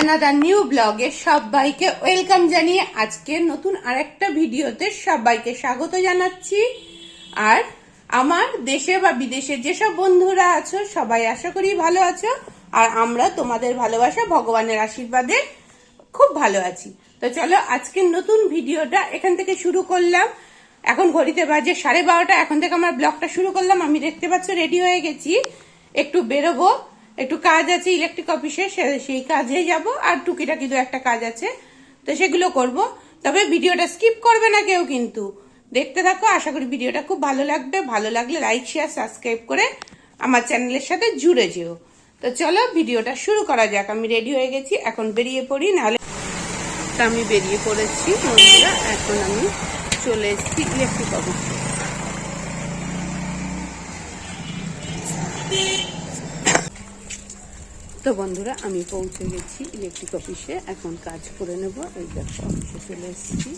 Another new ব্লগে সবাইকে welcome জানিয়ে আজকে নতুন আরেকটা ভিডিওতে সবাইকে স্বাগত জানাচ্ছি। আর আমার দেশে বা বিদেশে যেসব বন্ধুরা আছো, সবাই আশা করি ভালো আছো। আর আমরা তোমাদের ভালোবাসা, ভগবানের আশীর্বাদে খুব ভালো আছি। তো চলো আজকের নতুন ভিডিওটা এখান থেকে শুরু করলাম। এখন ঘড়িতে বাজে সাড়ে বারোটা, এখন থেকে আমার ব্লগটা শুরু করলাম। আমি দেখতে পাচ্ছ রেডি হয়ে গেছি। একটু বেরোবো। একটু কাজ আছে ইলেকট্রিক অফিসে সেই কাজে যাব, আর টুকিটাকি দু একটা কাজ আছে, তো সেগুলো করব। তবে ভিডিওটা স্কিপ করবে না কেউ কিন্তু। দেখতে থাকো, আশা করি ভিডিওটা খুব ভালো লাগবে। ভালো লাগলে লাইক শেয়ার সাবস্ক্রাইব করে আমার চ্যানেলের সাথে জুড়ে যেও। তো চলো, ভিডিওটা শুরু করা যাক। আমি রেডি হয়ে গেছি, এখন বেরিয়ে পড়ি। নাহলে তা আমি বেরিয়ে পড়েছি এখন আমি চলে এসেছি ইলেকট্রিক অফিসে তো বন্ধুরা, আমি পৌঁছে গেছি ইলেকট্রিক অফিসে এখন কাজ করে নেব। এই দেখো অফিসে চলে এসেছি।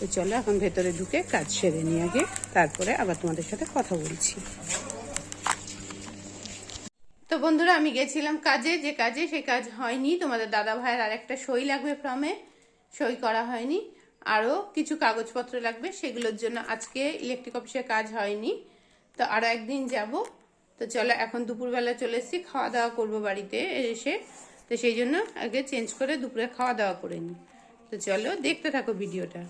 তো চলো, এখন ভেতরে ঢুকে কাজ সেরে নিয়ে আগে। তারপরে আবার তোমাদের সাথে কথা বলছি। তো বন্ধুরা, আমি গেছিলাম কাজে। যে কাজে সেই কাজ হয়নি। তোমাদের দাদা ভাইয়ের আর একটা সই লাগবে ফর্মে সই করা হয়নি। আরও কিছু কাগজপত্র লাগবে। সেগুলোর জন্য আজকে ইলেকট্রিক অফিসে কাজ হয়নি। তো আরও একদিন যাব। তো চলো এখন দুপুরবেলা চলে এসেছি খাওয়া দাওয়া করব বাড়িতে এসে। তো সেই জন্য আগে চেঞ্জ করে দুপুরে খাওয়া দাওয়া করে নিই। তো চলো দেখতে থাকো ভিডিওটা।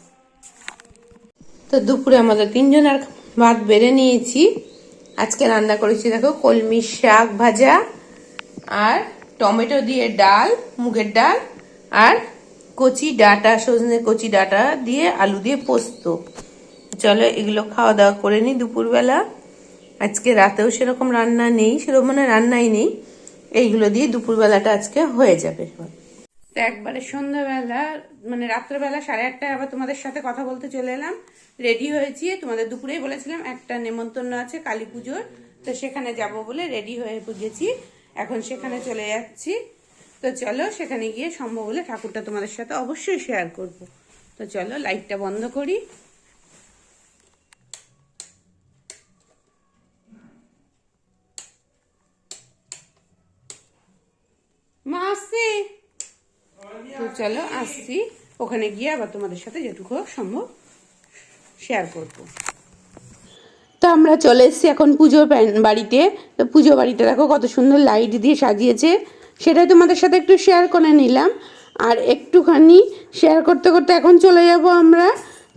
তো দুপুরে আমাদের তিনজন আর ভাত বেড়ে নিয়েছি। আজকে রান্না করেছি দেখো কলমি শাক ভাজা আর টমেটো দিয়ে ডাল, মুগের ডাল আর কচি ডাটা, সজনে কচি ডাটা দিয়ে আলু দিয়ে পোস্ত। চলো এগুলো খাওয়া দাওয়া করে নিই দুপুরবেলা। আজকে রাতেও সেরকম রান্না নেই, সেরকম মানে রান্নাই নেই। এইগুলো দিয়ে দুপুরবেলাটা আজকে হয়ে যাবে। তো একবারে সন্ধ্যাবেলা মানে রাত্রেবেলা সাড়ে আটটায় আবার তোমাদের সাথে কথা বলতে চলে এলাম। রেডি হয়েছি, তোমাদের দুপুরেই বলেছিলাম একটা নেমন্তন্ন আছে কালী পুজোর, তো সেখানে যাব বলে রেডি হয়ে পুজেছি। এখন সেখানে চলে যাচ্ছি। তো চলো সেখানে গিয়ে সম্ভব হলে ঠাকুরটা তোমাদের সাথে অবশ্যই শেয়ার করব। তো চলো লাইটটা বন্ধ করি মা আসছি তো চলো, আসছি। ওখানে গিয়ে আবার তোমাদের সাথে যেটুকু সম্ভব শেয়ার করব। তো আমরা চলে এসেছি এখন প্যান- বাড়িতে। তো পুজো বাড়িতে দেখো কত সুন্দর লাইট দিয়ে সাজিয়েছে। সেটাই তোমাদের সাথে একটু শেয়ার করে নিলাম। আর একটুখানি শেয়ার করতে করতে এখন চলে যাব আমরা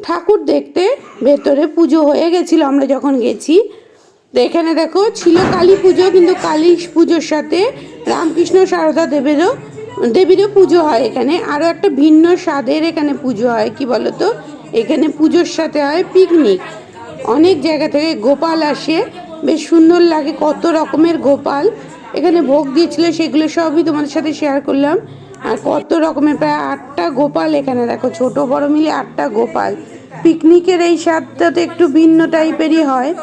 ঠাকুর দেখতে। ভেতরে পুজো হয়ে গেছিল, আমরা যখন গেছি। তো এখানে দেখো, ছিল কালী পুজো, কিন্তু কালী পুজোর সাথে রামকৃষ্ণ সারদা দেবেরও দেবীরও পুজো হয় এখানে। আরও একটা ভিন্ন স্বাদের এখানে পুজো হয়, কি বলতো? এখানে পুজোর সাথে হয় পিকনিক অনেক জায়গা থেকে গোপাল আসে। বেশ সুন্দর লাগে, কত রকমের গোপাল। এখানে ভোগ দিয়েছিল, সেগুলো সবই তোমাদের সাথে শেয়ার করলাম। আর কত রকমের, প্রায় আটটা গোপাল এখানে, দেখো, ছোট বড় মিলে আটটা গোপাল। পিকনিকের এই স্বাদটা তো একটু ভিন্ন টাইপেরই হয়।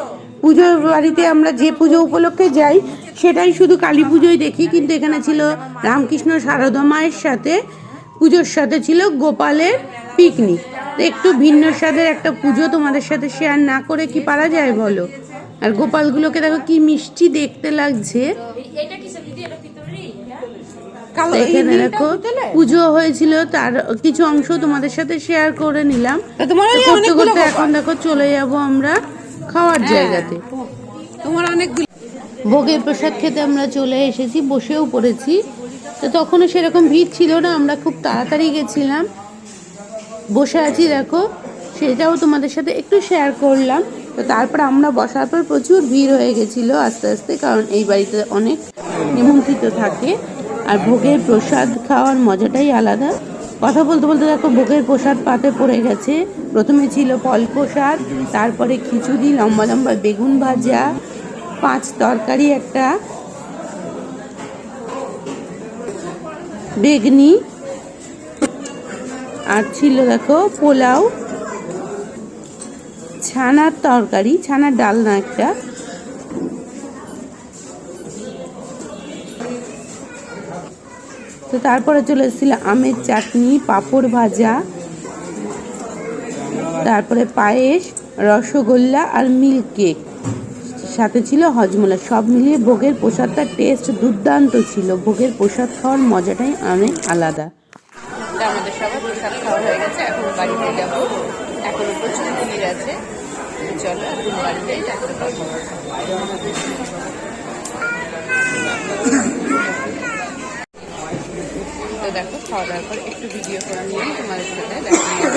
পুজোর বাড়িতে আমরা যে পুজো উপলক্ষে যাই সেটাই শুধু কালী পুজোই দেখি কিন্তু এখানে ছিল রামকৃষ্ণ সারদা মায়ের সাথে পুজোর সাথে ছিল গোপালের পিকনিক একটু ভিন্ন স্বাদের একটা পুজো তোমাদের সাথে শেয়ার না করে কি পারা যায় বলো? আর গোপালগুলোকে দেখো কি মিষ্টি দেখতে লাগছে। এখানে দেখো পুজো হয়েছিল তার কিছু অংশ তোমাদের সাথে শেয়ার করে নিলাম। করতে করতে এখন দেখো চলে যাব আমরা খাওয়ার জায়গাতে। তোমার অনেকগুলো ভোগের প্রসাদ খেতে আমরা চলে এসেছি, বসেও পড়েছি। তো তখনও সেরকম ভিড় ছিল না, আমরা খুব তাড়াতাড়ি গেছিলাম। বসে আছি, দেখো, সেটাও তোমাদের সাথে একটু শেয়ার করলাম। তো তারপর আমরা বসার পর প্রচুর ভিড় হয়ে গেছিল আস্তে আস্তে, কারণ এই বাড়িতে অনেক নিমন্ত্রিত থাকে। আর ভোগের প্রসাদ খাওয়ার মজাটাই আলাদা। কথা বলতে বলতে দেখো, ভোগের প্রসাদ পাতে পড়ে গেছে। প্রথমে ছিল ফল প্রসাদ, তারপরে খিচুড়ি, লম্বা লম্বা বেগুন ভাজা পাঁচ তরকারি, একটা বেগনি আর ছিল দেখো পোলাও, ছানার তরকারি, ছানার ডালনা একটা। তো তারপরে চলে এসেছিল আমের চাটনি, পাঁপড় ভাজা, তারপরে পায়েস, রসগোল্লা আর মিল্ক কেক সাথে ছিল হজমোলা। সব মিলিয়ে ভোগের প্রসাদটার টেস্ট দুর্দান্ত ছিল। ভোগের প্রসাদ খাওয়ার মজাটাই অনেক আলাদা। আমাদের সবার প্রসাদ খাওয়া হয়ে গেছে, এখন বাড়িতে যাব। এখনও প্রচুর ভিড় আছে। চলো, এখন তো দেখো, খাওয়া দাওয়ার পর একটু ভিডিও করে নিয়ে তোমাদের সাথে, দেখা নিয়ে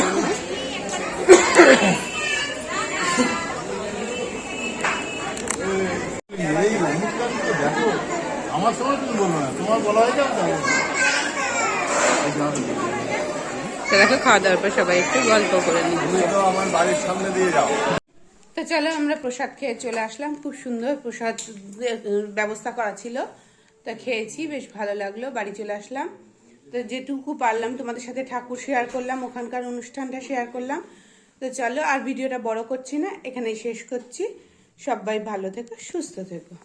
জন্য এই অনুষ্ঠানটা দেখো আমার সময় তুমি বলো না। তোমার বলা হয়ে যাবে তো দেখো খাওয়া দাওয়ার পর সবাই একটু গল্প করে নিই তো আমার বাড়ির সামনে দিয়ে যাও। তো চলো আমরা প্রসাদ খেয়ে চলে আসলাম। খুব সুন্দর প্রসাদ ব্যবস্থা করা ছিল। তা খেয়েছি বেশ ভালো লাগল। বাড়ি চলে আসলাম। তো যেটুকু পারলাম তোমাদের সাথে ঠাকুর শেয়ার করলাম ওখানকার অনুষ্ঠানটা শেয়ার করলাম। তো চলো আর ভিডিওটা বড় করছি না এখানেই শেষ করছি। সবাই ভালো থেকো সুস্থ থেকো।